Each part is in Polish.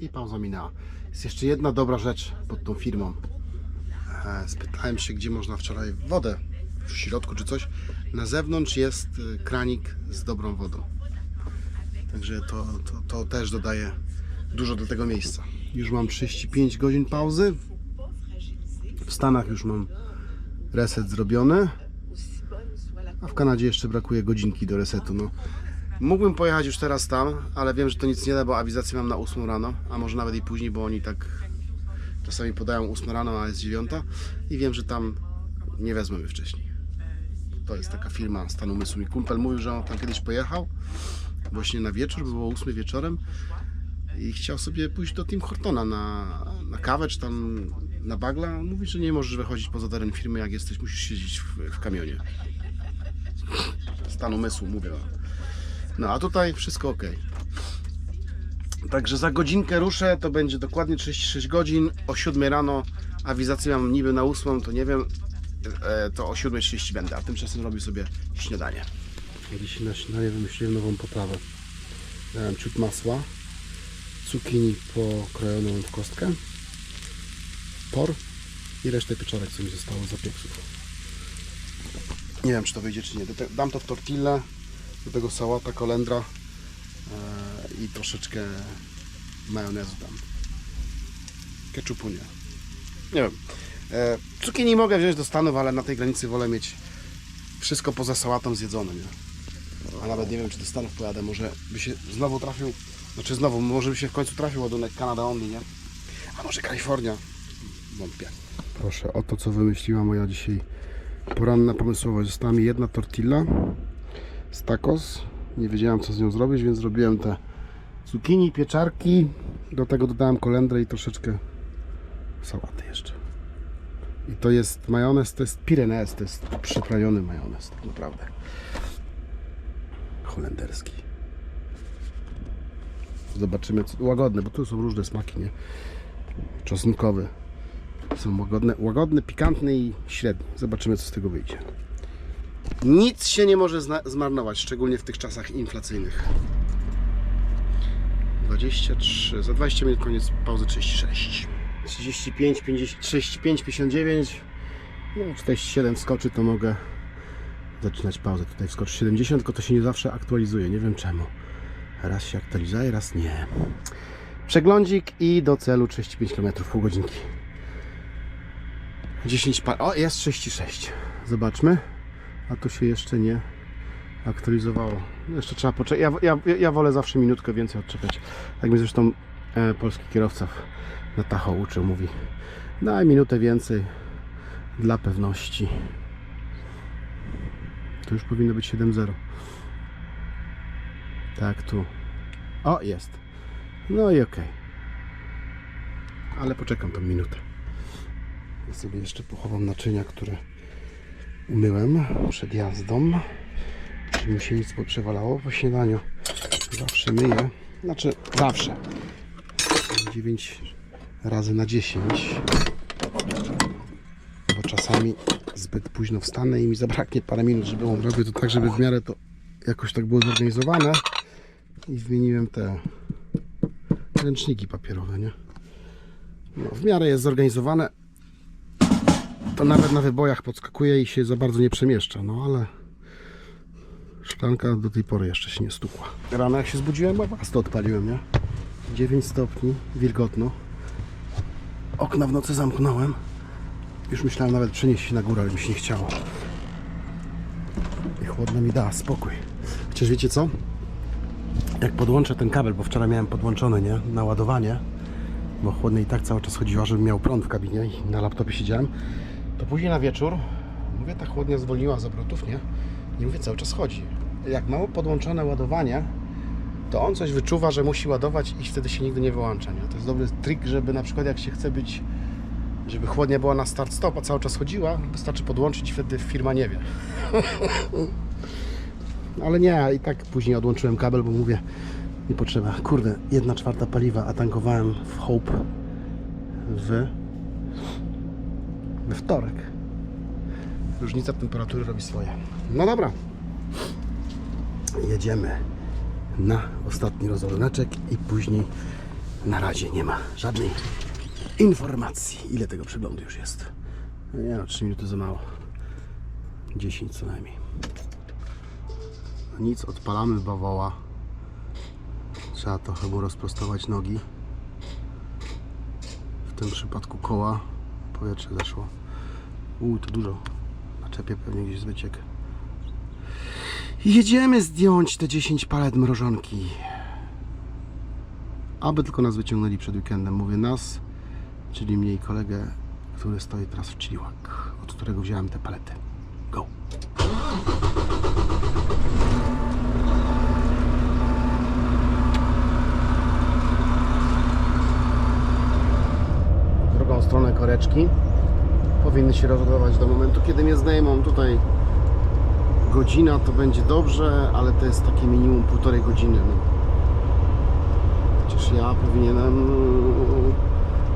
i pauza minęła. Jest jeszcze jedna dobra rzecz pod tą firmą. E, Spytałem się, gdzie można wczoraj wodę w środku czy coś. Na zewnątrz jest y, kranik z dobrą wodą. Także to, to, to też dodaje dużo do tego miejsca. Już mam 35 godzin pauzy. W Stanach już mam reset zrobiony. A w Kanadzie jeszcze brakuje godzinki do resetu. No. Mógłbym pojechać już teraz tam, ale wiem, że to nic nie da, bo awizację mam na 8 rano, a może nawet i później, bo oni tak czasami podają 8 rano, a jest 9 i wiem, że tam nie wezmą mnie wcześniej. To jest taka firma stan umysłu. Mi kumpel mówił, że on tam kiedyś pojechał właśnie na wieczór, było 8 wieczorem i chciał sobie pójść do Tim Hortona na, na kawę czy tam na bagla. Mówi, że nie możesz wychodzić poza teren firmy, jak jesteś, musisz siedzieć w, w kamionie. Stan umysłu, mówię. No a tutaj wszystko ok. Także za godzinkę ruszę, to będzie dokładnie 36 godzin. O 7 rano awizację mam niby na 8, to nie wiem, e, to o 7.30 będę, a tymczasem robię sobie śniadanie. Dzisiaj na śniadanie wymyśliłem nową poprawę. Dałem ciut masła, cukinii pokrojoną w kostkę, por i resztę pieczarek, co mi zostało z zapieksów. Nie wiem, czy to wyjdzie, czy nie. Dam to w tortillę, do tego sałata, kolendra e, i troszeczkę majonezu tam. Keczupu nie. Nie wiem. E, cukinii mogę wziąć do Stanów, ale na tej granicy wolę mieć wszystko poza sałatą zjedzone, nie? A nawet nie wiem, czy do Stanów pojadę. Może by się znowu trafił, znaczy znowu, może by się w końcu trafił ładunek Canada Only, nie? A może Kalifornia? Wątpię. Proszę, oto co wymyśliła moja dzisiaj poranna pomysłowość. Została mi jedna tortilla z tacos. Nie wiedziałem co z nią zrobić, więc zrobiłem te cukinii, pieczarki. Do tego dodałem kolendrę i troszeczkę sałaty jeszcze. I to jest majonez, to jest Pyrenees, to jest przyprawiony majonez, tak naprawdę. Holenderski. Zobaczymy, co, łagodny, bo tu są różne smaki, nie? Czosnkowy. Są łagodne, łagodny, pikantny i średni. Zobaczymy, co z tego wyjdzie. Nic się nie może zmarnować, szczególnie w tych czasach inflacyjnych. 23, za 20 minut koniec pauzy 36. 35, 50, 35, 59. No, 47 skoczy, to mogę zaczynać pauzę. Tutaj wskoczy 70, tylko to się nie zawsze aktualizuje. Nie wiem czemu. Raz się aktualizuje, raz nie. Przeglądzik i do celu 35 km pół godzinki. 10 par. O, jest 36. Zobaczmy. A tu się jeszcze nie aktualizowało. Jeszcze trzeba poczekać. Ja, ja, ja wolę zawsze minutkę więcej odczekać. Tak mnie zresztą e, polski kierowca na Tacho uczył. Mówi, daj minutę więcej dla pewności. To już powinno być 7.0. Tak, tu. O, jest. No i okej. Ale poczekam tą minutę. Ja sobie jeszcze pochowam naczynia, które umyłem przed jazdą. Żeby mi się nic nie przewalało po śniadaniu. Zawsze myję. Znaczy, zawsze. 9 razy na 10. Bo czasami zbyt późno wstanę i mi zabraknie parę minut, żeby on robił to tak, żeby w miarę to jakoś tak było zorganizowane. I zmieniłem te ręczniki papierowe, nie? No, w miarę jest zorganizowane. To nawet na wybojach podskakuje i się za bardzo nie przemieszcza, no ale szklanka do tej pory jeszcze się nie stukła. Rano jak się zbudziłem, to odpaliłem, nie? 9 stopni, wilgotno. Okna w nocy zamknąłem. Już myślałem nawet przenieść się na górę, ale mi się nie chciało. I chłodno mi da spokój. Chociaż wiecie co? Jak podłączę ten kabel, bo wczoraj miałem podłączony, nie? Na ładowanie, bo chłodno i tak cały czas chodziła, żebym miał prąd w kabinie i na laptopie siedziałem, to później na wieczór, mówię, ta chłodnia zwolniła z obrotów, nie? I mówię, cały czas chodzi. Jak mało podłączone ładowanie, to on coś wyczuwa, że musi ładować i wtedy się nigdy nie wyłącza, nie? To jest dobry trik, żeby na przykład jak się chce być żeby chłodnia była na start-stop, a cały czas chodziła, wystarczy podłączyć wtedy firma nie wie. Ale nie, i tak później odłączyłem kabel, bo mówię, nie potrzeba. Kurde, jedna czwarta paliwa, a tankowałem w Hope w we wtorek. Różnica temperatury robi swoje. No dobra. Jedziemy na ostatni rozładuneczek i później Na razie nie ma żadnej informacji, ile tego przeglądu już jest. Nie no, 3 minuty za mało. 10 co najmniej. Nic, odpalamy bawoła. Trzeba trochę mu rozprostować nogi. W tym przypadku koła powietrze zeszło. Uuu, to dużo. Na czepie pewnie gdzieś wyciek. Jedziemy zdjąć te 10 palet mrożonki. Aby tylko nas wyciągnęli przed weekendem. Mówię nas, czyli mnie i kolegę, który stoi teraz w Chiliłak, od którego wziąłem te palety. Go! Stronę koreczki powinny się rozładować do momentu, kiedy mnie zdejmą. Tutaj godzina to będzie dobrze, ale to jest takie minimum półtorej godziny. No. Przecież ja powinienem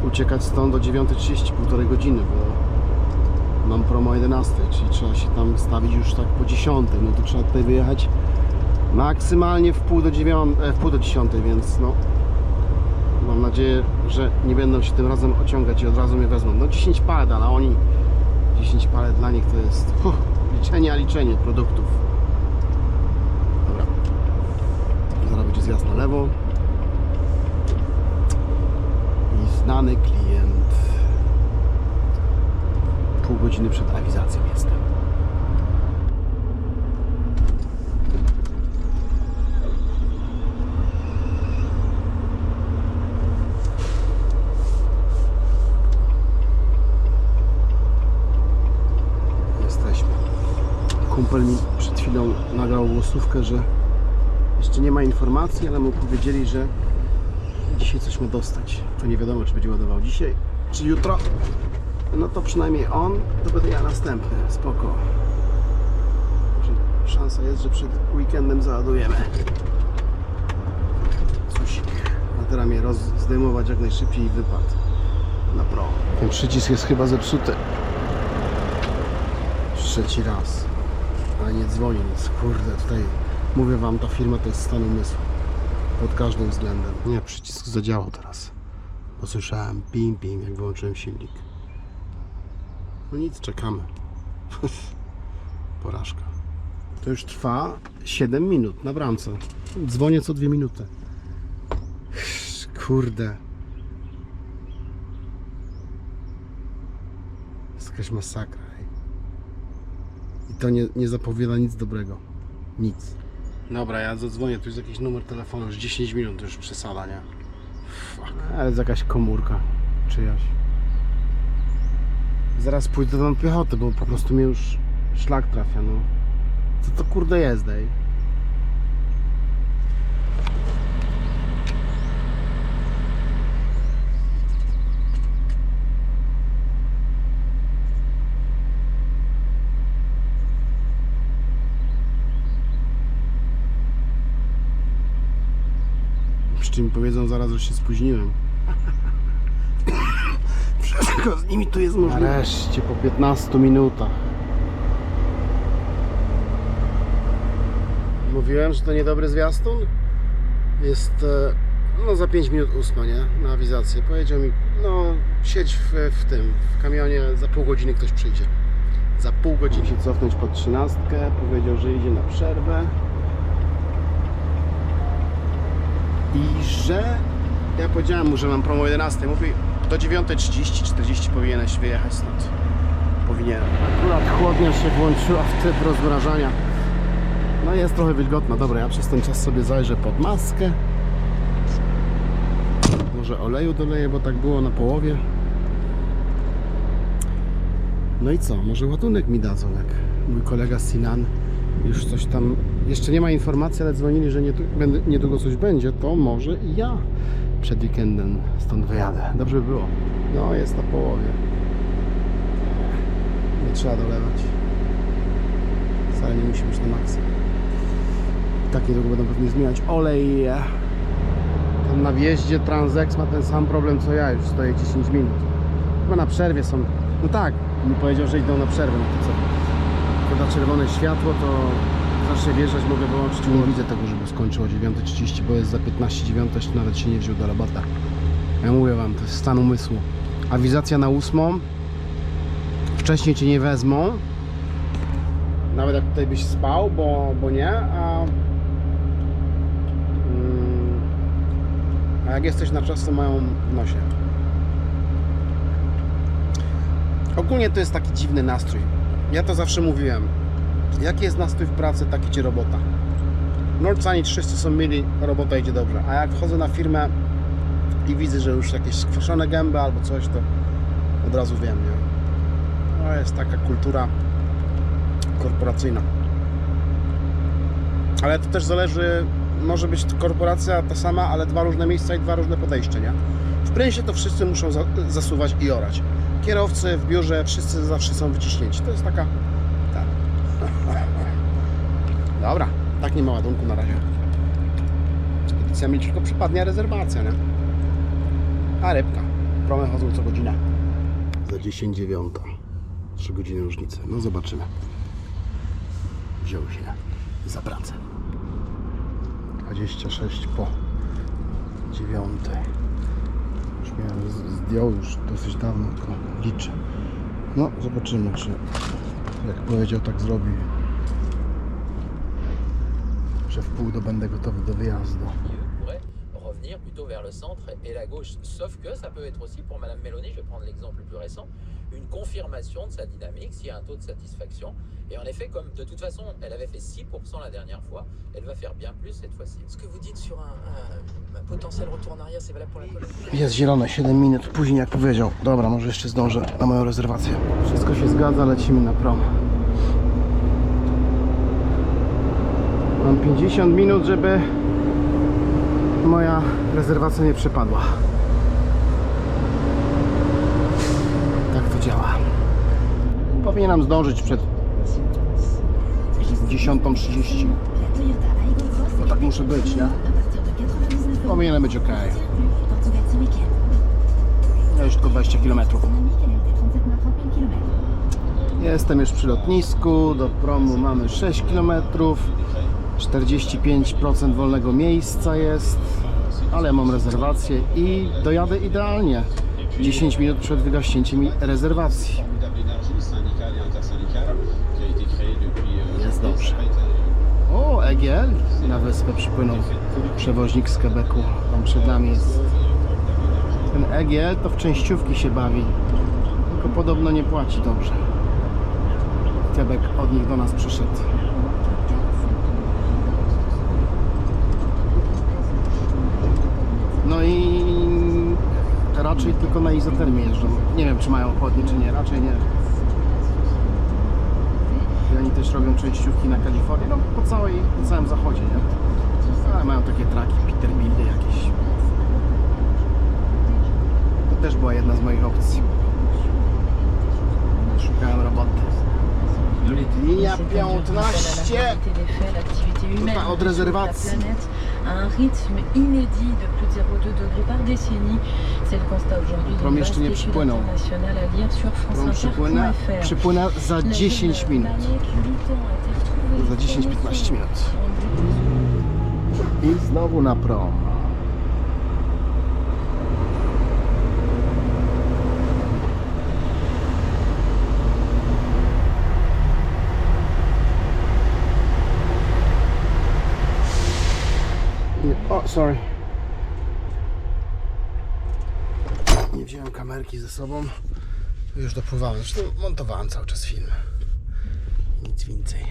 uciekać stąd do 9.30, półtorej godziny, bo mam promo o 11, czyli trzeba się tam stawić już tak po 10, no to trzeba tutaj wyjechać maksymalnie w pół do, 9, e, w pół do 10, więc no mam nadzieję, że nie będą się tym razem ociągać i od razu mnie wezmą. No 10 palet, ale oni 10 palet dla nich to jest huh, liczenie, a liczenie produktów. Dobra. Zaraz będzie zjazd na lewo. I znany klient. Pół godziny przed awizacją jestem. Kumpel mi przed chwilą nagrał głosówkę, że jeszcze nie ma informacji, ale mu powiedzieli, że dzisiaj coś ma dostać. To nie wiadomo, czy będzie ładował dzisiaj, czy jutro. No to przynajmniej on, to będę ja następny. Spoko. Szansa jest, że przed weekendem załadujemy. A teraz mnie roz- zdejmować jak najszybciej i wypad. Na pro. Ten przycisk jest chyba zepsuty. Trzeci raz. Ale nie dzwoni nic. Kurde, tutaj mówię wam, ta firma to jest stan umysłu. Pod każdym względem. Nie, przycisk zadziałał teraz. Bo słyszałem pim pim, jak wyłączyłem silnik. No nic, czekamy. Porażka. To już trwa 7 minut na bramce. Dzwonię co 2 minuty. Kurde. jest jakaś masakra. To nie, nie zapowiada nic dobrego. Nic. Dobra, ja zadzwonię, tu jest jakiś numer telefonu, już 10 minut, to już przesada, nie? Fuck. Ale jest jakaś komórka czyjaś. Zaraz pójdę na piechotę, bo po prostu mnie już szlak trafia, no. Co to kurde jest, ej? Czym powiedzą zaraz, że się spóźniłem. Wszystko z nimi tu jest możliwe. Nareszcie po 15 minutach. Mówiłem, że to niedobry zwiastun. Jest e, no za 5 minut ósma, nie? Na awizację. Powiedział mi, no siedź w, w tym, w kamionie, za pół godziny ktoś przyjdzie. Za pół godziny. się cofnąć pod trzynastkę. Powiedział, że idzie na przerwę. I że ja powiedziałem mu, że mam promo 11. Mówi do 9.30, 40 powinieneś wyjechać stąd. Powinienem. Akurat chłodnia się włączyła w tryb rozmrażania. No jest trochę wilgotna. Dobra, ja przez ten czas sobie zajrzę pod maskę. Może oleju doleję, bo tak było na połowie. No i co? Może ładunek mi dadzą, jak mój kolega Sinan już coś tam. Jeszcze nie ma informacji, ale dzwonili, że niedługo coś będzie, to może i ja przed weekendem stąd wyjadę. Dobrze by było. No, jest na połowie. Nie trzeba dolewać. Wcale nie musi być na maksa. Tak niedługo będą pewnie zmieniać olej. Tam na wjeździe Transex ma ten sam problem co ja, już stoję 10 minut. Chyba na przerwie są. No tak, mi powiedział, że idą na przerwę, no to co? Da czerwone światło, to zacznę wjeżdżać, mogę wyłączyć. Nie widzę tego, żeby skończyło o 9.30, bo jest za 15.09, to nawet się nie wziął do robota. Ja mówię wam, to jest stan umysłu. Awizacja na ósmą. Wcześniej cię nie wezmą. Nawet jak tutaj byś spał, bo, bo nie, a... Mm, a jak jesteś na czas, to mają w nosie. Ogólnie to jest taki dziwny nastrój. Ja to zawsze mówiłem. Jaki jest nastrój w pracy, taki ci robota. Nordsani wszyscy są mili, robota idzie dobrze. A jak wchodzę na firmę i widzę, że już jakieś skwaszone gęby albo coś, to od razu wiem, nie? To jest taka kultura korporacyjna. Ale to też zależy, może być korporacja ta sama, ale dwa różne miejsca i dwa różne podejście, nie? W prynsie to wszyscy muszą za, zasuwać i orać. Kierowcy w biurze, wszyscy zawsze są wyciśnięci. To jest taka... Tak. Dobra, tak nie ma ładunku na razie. Edycja mi tylko przypadnie rezerwacja, nie? A rybka. Promy chodzą co godzinę. Za 10 dziewiąta. 3 godziny różnicy. No zobaczymy. Wziął się za pracę. 26 po 9. Z- zdjął już dosyć dawno, tylko liczę. No, zobaczymy, czy jak powiedział, tak zrobi. Że w pół do będę gotowy do wyjazdu. revenir plutôt vers le centre et la gauche. Sauf que ça peut être aussi pour Madame Mélanie, je vais prendre l'exemple le plus récent, une confirmation de sa dynamique, s'il y a un taux de satisfaction. Et en effet, comme de toute façon, elle avait fait 6% la dernière fois, elle va faire bien plus cette fois-ci. Ce que vous dites sur un, un- un potentiel retour en arrière, c'est valable pour la Pologne Jest zielone, 7 minut później jak powiedział. Dobra, może jeszcze zdążę na moją rezerwację. Wszystko się zgadza, lecimy na prom. Mam 50 minut, żeby moja rezerwacja nie przepadła. Tak to działa. Powinienem zdążyć przed 10.30. Bo tak muszę być, nie? Powinienem być ok. Już tylko 20 km. Jestem już przy lotnisku, do promu mamy 6 km, 45% wolnego miejsca jest, ale mam rezerwację i dojadę idealnie. 10 minut przed wygaśnięciem rezerwacji. Jest dobrze. O, EGL na wyspę przypłynął przewoźnik z Quebecu. Tam przed nami jest. Ten EGL to w częściówki się bawi, tylko podobno nie płaci dobrze. Quebec od nich do nas przyszedł. No i raczej tylko na izotermie jeżdżą. Nie wiem, czy mają chłodnie, czy nie. Raczej nie. Też robią częściówki na Kalifornię, no po, całej, po całym zachodzie, nie? Ale mają takie traki, Peterbildy jakieś. To też była jedna z moich opcji. Szukałem roboty. Linia 15. Tutaj od rezerwacji. À un rythme inédit de plus de 0,2 degrés par décennie. C'est le constat aujourd'hui d'une vaste étude internationale à lire sur franceinter.fr. przypłynę za La 10 jeune minut. Za 10-15 minut. I znowu na prom. Sorry. Nie wziąłem kamerki ze sobą. Już dopływałem. Zresztą montowałem cały czas film. Nic więcej.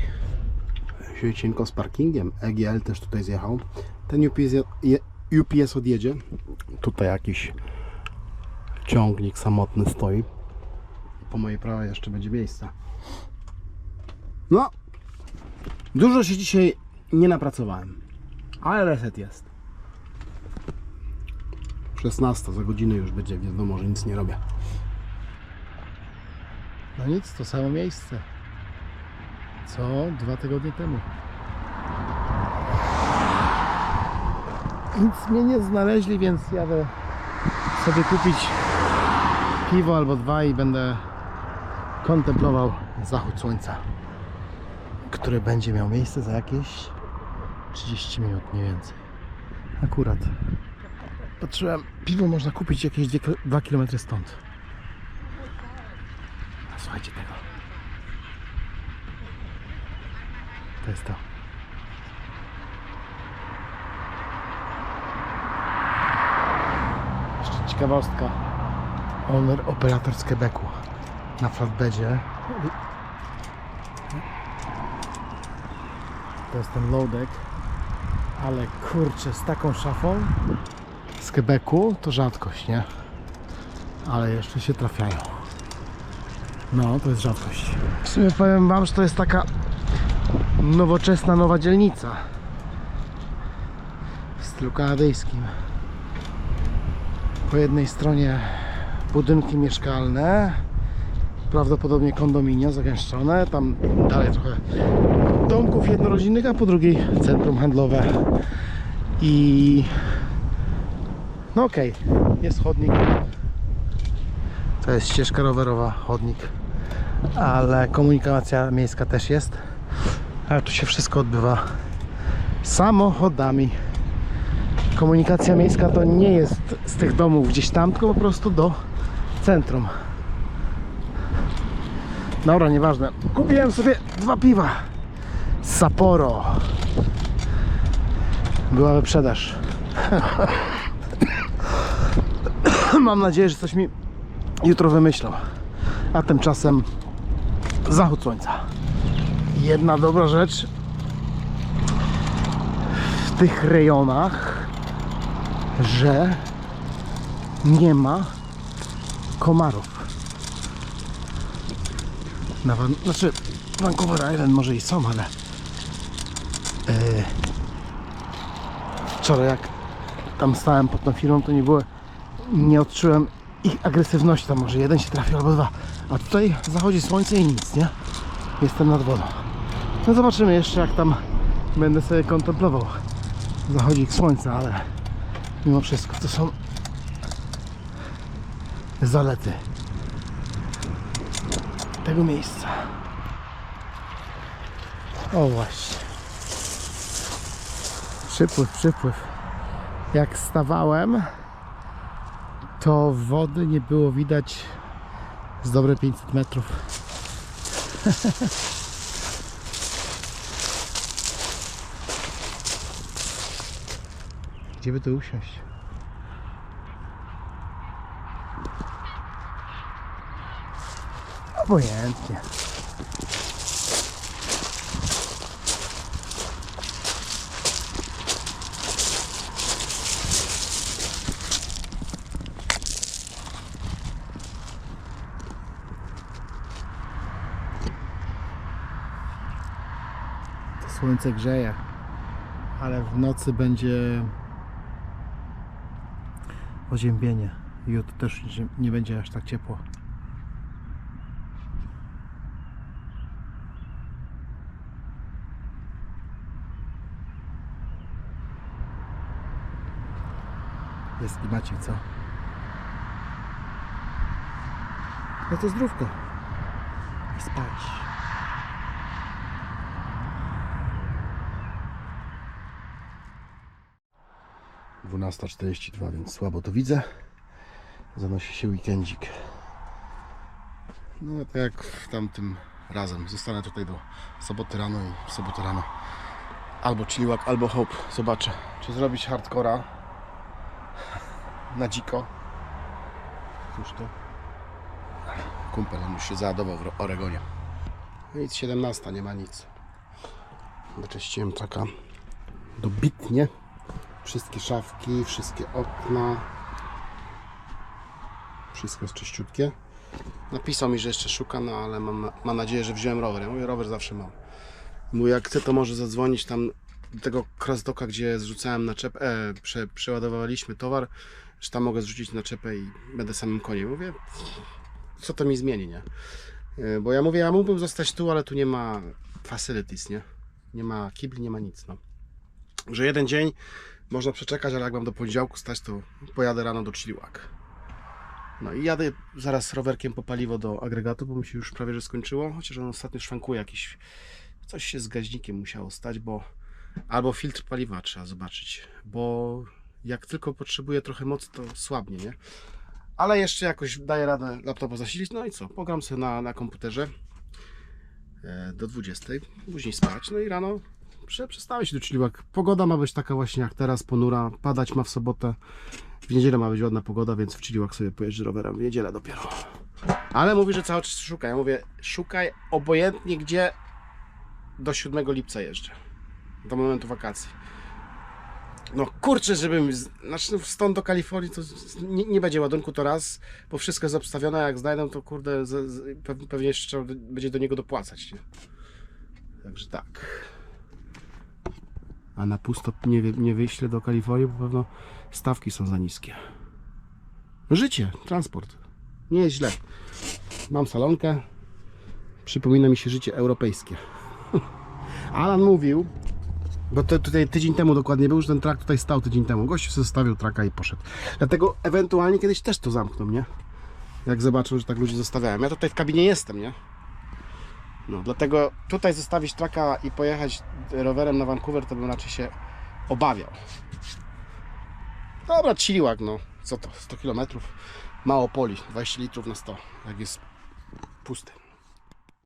Siecienko z parkingiem. EGL też tutaj zjechał. Ten UPS, UPS odjedzie. Tutaj jakiś ciągnik samotny stoi. Po mojej prawej jeszcze będzie miejsce. No, dużo się dzisiaj nie napracowałem, ale reset jest. 16 za godzinę już będzie wiadomo, że nic nie robię. No nic, to samo miejsce co dwa tygodnie temu. Nic mnie nie znaleźli, więc jadę sobie kupić piwo albo dwa i będę kontemplował zachód słońca, który będzie miał miejsce za jakieś 30 minut mniej więcej. Akurat Patrzyłem, piwo można kupić jakieś 2 km stąd. A słuchajcie tego. To jest to. Jeszcze ciekawostka. Owner, operator z Quebecu na flatbedzie. To jest ten loadek. Ale kurczę, z taką szafą z Quebecu to rzadkość, nie? Ale jeszcze się trafiają. No, to jest rzadkość. W sumie powiem Wam, że to jest taka nowoczesna, nowa dzielnica w stylu kanadyjskim. Po jednej stronie budynki mieszkalne, prawdopodobnie kondominia zagęszczone, tam dalej trochę domków jednorodzinnych, a po drugiej centrum handlowe i no okej, jest chodnik. To jest ścieżka rowerowa, chodnik. Ale komunikacja miejska też jest. Ale tu się wszystko odbywa samochodami. Komunikacja miejska to nie jest z tych domów gdzieś tam, tylko po prostu do centrum. Dobra, nieważne. Kupiłem sobie dwa piwa. Sapporo. Była wyprzedaż mam nadzieję, że coś mi jutro wymyślą. A tymczasem zachód słońca. Jedna dobra rzecz. W tych rejonach że nie ma komarów. Na Van... znaczy Vancouver Island może i są, ale yy, wczoraj jak tam stałem pod tą firmą, to nie było nie odczułem ich agresywności, tam może jeden się trafił albo dwa, a tutaj zachodzi słońce i nic, nie? Jestem nad wodą. No zobaczymy jeszcze jak tam będę sobie kontemplował zachodzik słońca, ale mimo wszystko to są zalety tego miejsca. O właśnie. Przypływ, przypływ. Jak stawałem, to wody nie było widać z dobre 500 metrów. Gdzie by tu usiąść? Obojętnie. Słońce grzeje, ale w nocy będzie oziębienie. Jutro też nie- będzie aż tak ciepło. Jest klimacik, co? No to zdrówko. I spać. Dwunasta czterdzieści dwa, więc słabo to widzę. Zanosi się weekendzik. No tak jak w tamtym razem. Zostanę tutaj do soboty rano i w sobotę rano albo chilliwak, albo hope. Zobaczę, czy zrobić hardcora na dziko. Cóż to? Kumpel, on już się załadował w Oregonie. No Nic, 17, nie ma nic. Wyczyściłem taka dobitnie. Wszystkie szafki, wszystkie okna. Wszystko jest czyściutkie. Napisał mi, że jeszcze szuka, no ale mam, mam nadzieję, że wziąłem rower. Ja mówię, rower zawsze mam. Mówię, jak chce, to może zadzwonić tam do tego crossdocka, gdzie zrzucałem naczepę, e, prze, przeładowaliśmy towar, że tam mogę zrzucić naczepę i będę samym koniem. Mówię, co to mi zmieni, nie? E, Bo ja mówię, ja mógłbym zostać tu, ale tu nie ma facilities, nie? Nie ma kibli, nie ma nic, no. Że jeden dzień można przeczekać, ale jak mam do poniedziałku stać, to pojadę rano do Chiliwak. No i jadę zaraz rowerkiem po paliwo do agregatu, bo mi się już prawie że skończyło, chociaż on ostatnio szwankuje jakiś... Coś się z gaźnikiem musiało stać, bo... Albo filtr paliwa trzeba zobaczyć, bo Jak tylko potrzebuję trochę mocy, to słabnie, nie? Ale jeszcze jakoś daję radę laptopa zasilić. No i co? Pogram sobie na, na komputerze e, do 20. Później spać. No i rano prze, przestawię się do Chiliwak. Pogoda ma być taka właśnie jak teraz, ponura. Padać ma w sobotę. W niedzielę ma być ładna pogoda, więc w Chiliwak sobie pojeżdżę rowerem. W niedzielę dopiero. Ale mówi, że cały czas szukaj. Ja mówię, szukaj obojętnie gdzie do 7 lipca jeżdżę. Do momentu wakacji. No kurczę, żebym. Znaczy stąd do Kalifornii to nie, nie będzie ładunku to raz, bo wszystko jest obstawione. Jak znajdą, to kurde, z, z, pew- pewnie jeszcze trzeba będzie do niego dopłacać. Nie? Także tak. A na pusto nie, nie wyślę do Kalifornii, bo pewno stawki są za niskie. Życie, transport. Nie jest źle. Mam salonkę. Przypomina mi się życie europejskie. Alan mówił, bo to tutaj tydzień temu dokładnie był, że ten trak tutaj stał tydzień temu. Sobie zostawił traka i poszedł. Dlatego ewentualnie kiedyś też to zamkną, nie? Jak zobaczą, że tak ludzie zostawiają. Ja tutaj w kabinie jestem, nie? No, dlatego tutaj zostawić traka i pojechać rowerem na Vancouver, to bym raczej się obawiał. Dobra, chiliłak, no. Co to? 100 km? Mało poli. 20 litrów na 100. Jak jest pusty.